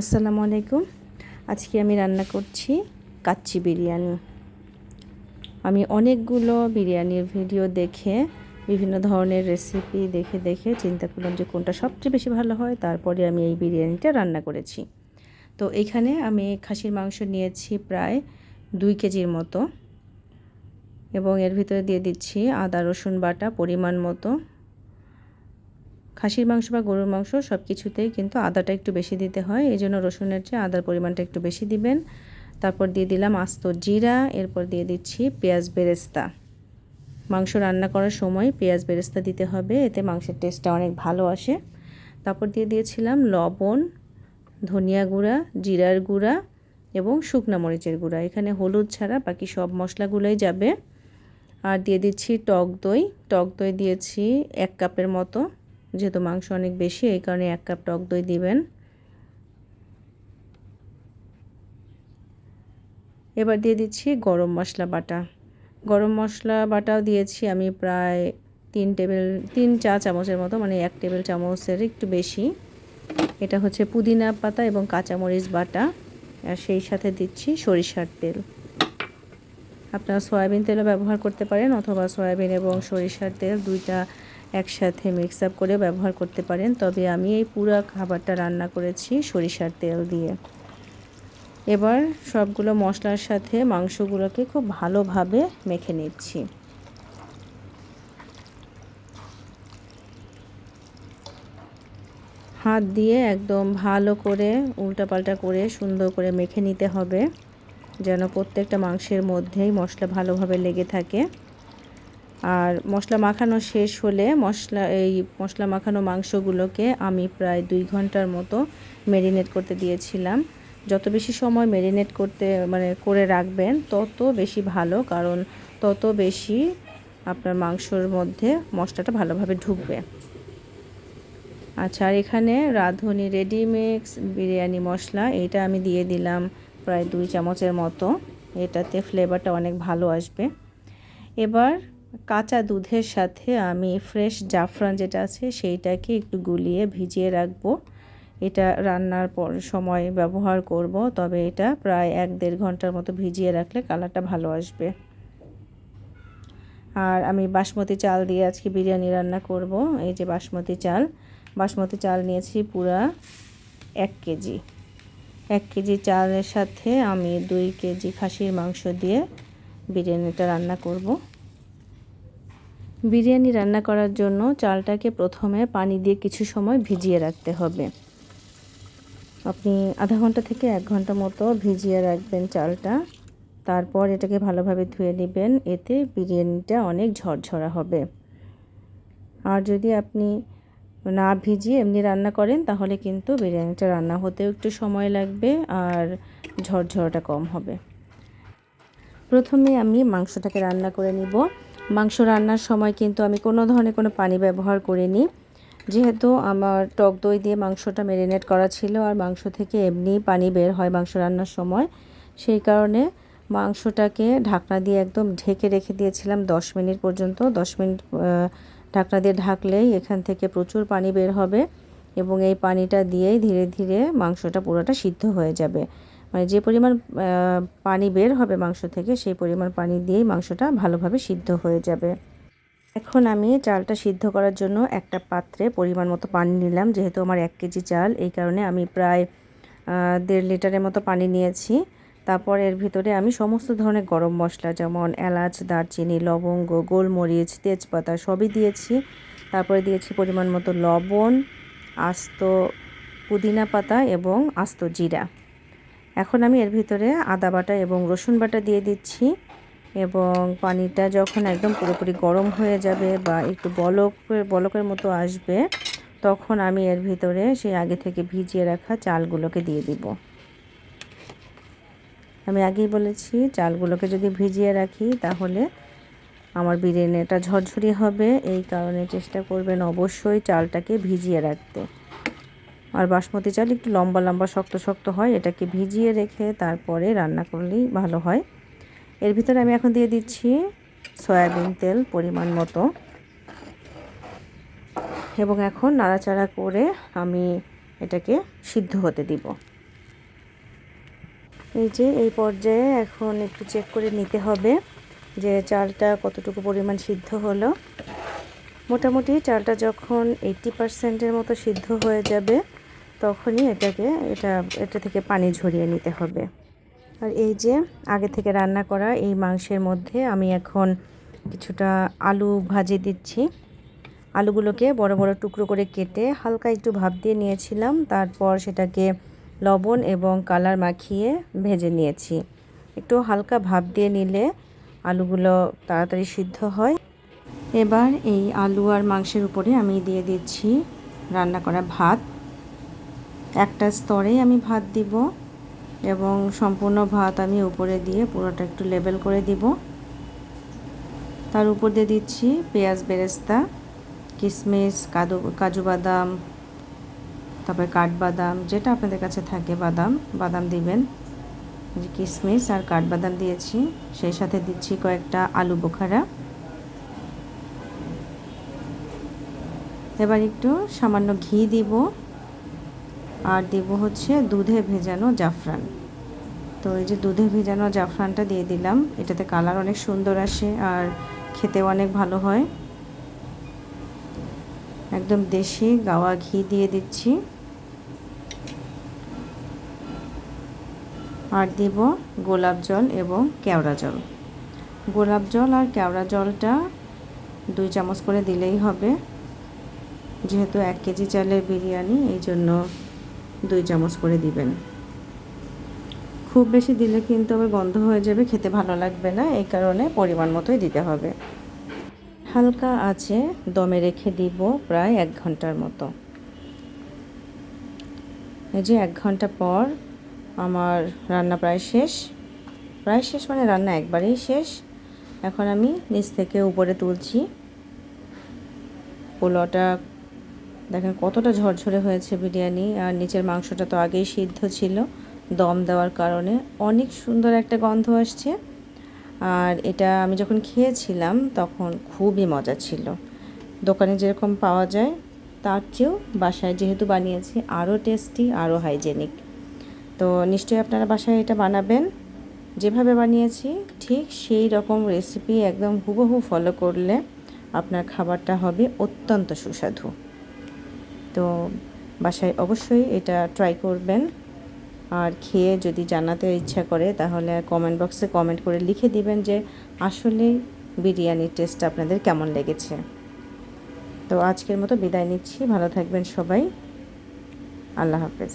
আসসালামু আলাইকুম। আজকে আমি রান্না করছি কাচ্চি বিরিয়ানি। আমি অনেকগুলো বিরিয়ানির ভিডিও দেখে, বিভিন্ন ধরনের রেসিপি দেখে দেখে চিন্তা করলাম যে কোনটা সবচেয়ে বেশি ভালো হয়, তারপরে আমি এই বিরিয়ানিটা রান্না করেছি। তো এখানে আমি খাসির মাংস নিয়েছি প্রায় দুই কেজির মতো এবং এর ভিতরে দিয়ে দিচ্ছি আদা, রসুন বাটা পরিমাণ মতো। খাসির মাংস বা গরুর মাংস সব কিছুতেই কিন্তু আদাটা একটু বেশি দিতে হয়। এই জন্য রসুনের চেয়ে আদার পরিমাণটা একটু বেশি দিবেন। তারপর দিয়ে দিলাম আস্ত জিরা, এরপর দিয়ে দিচ্ছি পেঁয়াজ বেরেস্তা। মাংস রান্না করার সময় পেঁয়াজ বেরেস্তা দিতে হবে, এতে মাংসের টেস্টটা অনেক ভালো আসে। তারপর দিয়ে দিয়েছিলাম লবণ, ধনিয়া গুঁড়া, জিরার গুঁড়া এবং শুকনা মরিচের গুঁড়া। এখানে হলুদ ছাড়া বাকি সব মশলাগুলোই যাবে। আর দিয়ে দিচ্ছি টক দই। টক দই দিয়েছি এক কাপের মতো। যেহেতু মাংস অনেক বেশি, এই কারণে এক কাপ টক দই দিবেন। এবার দিয়ে দিচ্ছি গরম মশলা বাটা। গরম মশলা বাটাও দিয়েছি আমি প্রায় তিন টেবিল, তিন চা চামচের মতো মানে এক টেবিল চামচের একটু বেশি। এটা হচ্ছে পুদিনা পাতা এবং কাঁচামরিচ বাটা, আর সেই সাথে দিচ্ছি সরিষার তেল। আপনারা সয়াবিন তেলও ব্যবহার করতে পারেন, অথবা সয়াবিন এবং সরিষার তেল দুইটা একসাথে মিক্স আপ করে ব্যবহার করতে পারেন। তবে আমি এই পুরো খাবারটা রান্না করেছি সরিষার তেল দিয়ে। এবার সবগুলো মশলার সাথে মাংসগুলোকে খুব ভালোভাবে মেখে নিচ্ছি। হাত দিয়ে একদম ভালো করে উল্টাপাল্টা করে সুন্দর করে মেখে নিতে হবে, যেন প্রত্যেকটা মাংসের মধ্যেই মশলা ভালোভাবে লেগে থাকে। আর মশলা মাখানো শেষ হলে মশলা, এই মশলা মাখানো মাংসগুলোকে আমি প্রায় দুই ঘণ্টার মতো ম্যারিনেট করতে দিয়েছিলাম। যত বেশি সময় ম্যারিনেট করতে মানে করে রাখবেন, তত বেশি ভালো, কারণ তত বেশি আপনার মাংসর মধ্যে মশলাটা ভালোভাবে ঢুকবে। আচ্ছা আর এখানে রাঁধুনি রেডিমিক্স বিরিয়ানি মশলা, এটা আমি দিয়ে দিলাম প্রায় দুই চামচের মতো। এটাতে ফ্লেভারটা অনেক ভালো আসবে। এবার কাঁচা দুধের সাথে আমি ফ্রেশ জাফরান যেটা আছে, সেইটাকে একটু গুলিয়ে ভিজিয়ে রাখব। এটা রান্নার পর সময় ব্যবহার করব, তবে এটা প্রায় এক দেড় ঘণ্টার মতো ভিজিয়ে রাখলে কালারটা ভালো আসবে। আর আমি বাসমতি চাল দিয়ে আজকে বিরিয়ানি রান্না করব, এই যে বাসমতি চাল। বাসমতি চাল নিয়েছি পুরা এক কেজি। এক কেজি চালের সাথে আমি দুই কেজি খাসির মাংস দিয়ে বিরিয়ানিটা রান্না করব। বিরিয়ানি রান্না করার জন্য চালটাকে প্রথমে পানি দিয়ে কিছু সময় ভিজিয়ে রাখতে হবে। আপনি আধা ঘণ্টা থেকে এক ঘণ্টা মতো ভিজিয়ে রাখবেন চালটা। তারপর এটাকে ভালোভাবে ধুয়ে নেবেন, এতে বিরিয়ানিটা অনেক ঝরঝরা হবে। আর যদি আপনি না ভিজিয়ে এমনি রান্না করেন, তাহলে কিন্তু বিরিয়ানিটা রান্না হতেও একটু সময় লাগবে আর ঝরঝরাটা কম হবে। প্রথমে আমি মাংসটাকে রান্না করে নিব। মাংস রান্নার সময় কিন্তু আমি কোনো ধরনের কোনো পানি ব্যবহার করিনি। যেহেতু আমার টক দই দিয়ে মাংসটা ম্যারিনেট করা ছিল আর মাংস থেকে এমনি পানি বের হয় মাংস রান্নার সময়, সেই কারণে মাংসটাকে ঢাকনা দিয়ে একদম ঢেকে রেখে দিয়েছিলাম দশ মিনিট পর্যন্ত। দশ মিনিট ঢাকনা দিয়ে ঢাকলেই এখান থেকে প্রচুর পানি বের হবে এবং এই পানিটা দিয়েই ধীরে ধীরে মাংসটা পুরোটা সিদ্ধ হয়ে যাবে। মানে যে পরিমাণ পানি বের হবে মাংস থেকে, সেই পরিমাণ পানি দিয়েই মাংসটা ভালোভাবে সিদ্ধ হয়ে যাবে। এখন আমি চালটা সিদ্ধ করার জন্য একটা পাত্রে পরিমাণ মতো পানি নিলাম, যেহেতু আমার এক কেজি চাল, এই কারণে আমি প্রায় দেড় লিটারের মতো পানি নিয়েছি। তারপর এর ভিতরে আমি সমস্ত ধরনের গরম মশলা, যেমন এলাচ, দারচিনি, লবঙ্গ, গোলমরিচ, তেজপাতা সবই দিয়েছি। তারপরে দিয়েছি পরিমাণ মতো লবণ, আস্ত পুদিনা পাতা এবং আস্ত জিরা। এখন আমি এর ভিতরে আদা বাটা এবং রসুন বাটা দিয়ে দিচ্ছি এবং পানিটা যখন একদম পুরোপুরি গরম হয়ে যাবে বা একটু বলক, বলকের মতো আসবে, তখন আমি এর ভিতরে সেই আগে থেকে ভিজিয়ে রাখা চালগুলোকে দিয়ে দিব। আমি আগেই বলেছি, চালগুলোকে যদি ভিজিয়ে রাখি তাহলে আমার বিরিয়ানিটা ঝরঝরি হবে। এই কারণে চেষ্টা করবেন অবশ্যই চালটাকে ভিজিয়ে রাখতে। আর বাসমতি চাল একটু লম্বা লম্বা শক্ত শক্ত হয়, এটাকে ভিজিয়ে রেখে তারপরে রান্না করলেই ভালো হয়। এর ভিতরে আমি এখন দিয়ে দিচ্ছি সয়াবিন তেল পরিমাণ মতো। এবং এখন নাড়াচাড়া করে আমি এটাকে সিদ্ধ হতে দিব। এই যে, এই পর্যায়ে এখন একটু চেক করে নিতে হবে যে চালটা কতটুকু পরিমাণ সিদ্ধ হলো। মোটামুটি চালটা যখন এইটটি পারসেন্টের মতো সিদ্ধ হয়ে যাবে তখনই এটাকে, এটা এটা থেকে পানি ঝরিয়ে নিতে হবে। আর এই যে, আগে থেকে রান্না করা এই মাংসের মধ্যে আমি এখন কিছুটা আলু ভাজি দিচ্ছি। আলুগুলোকে বড় বড় টুকরো করে কেটে হালকা একটু ভাপ দিয়ে নিয়েছিলাম, তারপর সেটাকে লবণ এবং কালার মাখিয়ে ভেজে নিয়েছি। একটু হালকা ভাপ দিয়ে নিলে আলুগুলো তাড়াতাড়ি সিদ্ধ হয়। এবার এই আলু আর মাংসের উপরে আমি দিয়ে দিচ্ছি রান্না করা ভাত। একটা স্তরেই আমি ভাত দিব এবং সম্পূর্ণ ভাত আমি উপরে দিয়ে পুরোটা একটু লেবেল করে দিব। তার উপর দিয়ে দিচ্ছি পেঁয়াজ বেরেস্তা কিশমিশ কাদু, কাজু বাদাম, তারপরে কাঠবাদাম, যেটা আপনাদের কাছে থাকে বাদাম বাদাম দিবেন। যে কিশমিশ আর কাঠবাদাম দিয়েছি, সেই সাথে দিচ্ছি কয়েকটা আলু বোখারা। এবার একটু সামান্য ঘি দিব। আর দেব হচ্ছে দুধে ভেজানো জাফরান। তো এই যে দুধে ভেজানো জাফরানটা দিয়ে দিলাম, এটাতে কালার অনেক সুন্দর আসে আর খেতেও অনেক ভালো হয়। একদম দেশি গাওয়া ঘি দিয়ে দিচ্ছি। আর দিব গোলাপ জল এবং কেওড়া জল। গোলাপ জল আর কেওড়া জলটা দুই চামচ করে দিলেই হবে। যেহেতু এক কেজি চালের বিরিয়ানি, এই জন্য দুই চামচ করে দিবেন। খুব বেশি দিলে কিন্তু আবার গন্ধ হয়ে যাবে, খেতে ভালো লাগবে না, এই কারণে পরিমাণ মতোই দিতে হবে। হালকা আছে দমে রেখে দিব প্রায় এক ঘণ্টার মতো। এই যে এক ঘণ্টা পর আমার রান্না প্রায় শেষ। প্রায় শেষ মানে রান্না একবারেই শেষ। এখন আমি নিচ থেকে উপরে তুলছি। পোলাওটা দেখেন কতটা ঝরঝরে হয়েছে বিরিয়ানি, আর নিচের মাংসটা তো আগেই সিদ্ধ ছিল, দম দেওয়ার কারণে। অনেক সুন্দর একটা গন্ধ আসছে। আর এটা আমি যখন খেয়েছিলাম, তখন খুবই মজা ছিল। দোকানে যেরকম পাওয়া যায়, তার চেয়েও বাসায় যেহেতু বানিয়েছি, আরও টেস্টি, আরও হাইজেনিক। তো নিশ্চয়ই আপনারা বাসায় এটা বানাবেন। যেভাবে বানিয়েছি, ঠিক সেই রকম রেসিপি একদম হুবহু ফলো করলে আপনার খাবারটা হবে অত্যন্ত সুস্বাদু। তো বাসায় অবশ্যই এটা ট্রাই করবেন। আর খেয়ে যদি জানাতে ইচ্ছা করে, তাহলে কমেন্ট বক্সে কমেন্ট করে লিখে দিবেন যে আসলে বিরিয়ানির টেস্ট আপনাদের কেমন লেগেছে। তো আজকের মতো বিদায় নিচ্ছি। ভালো থাকবেন সবাই। আল্লাহ হাফেজ।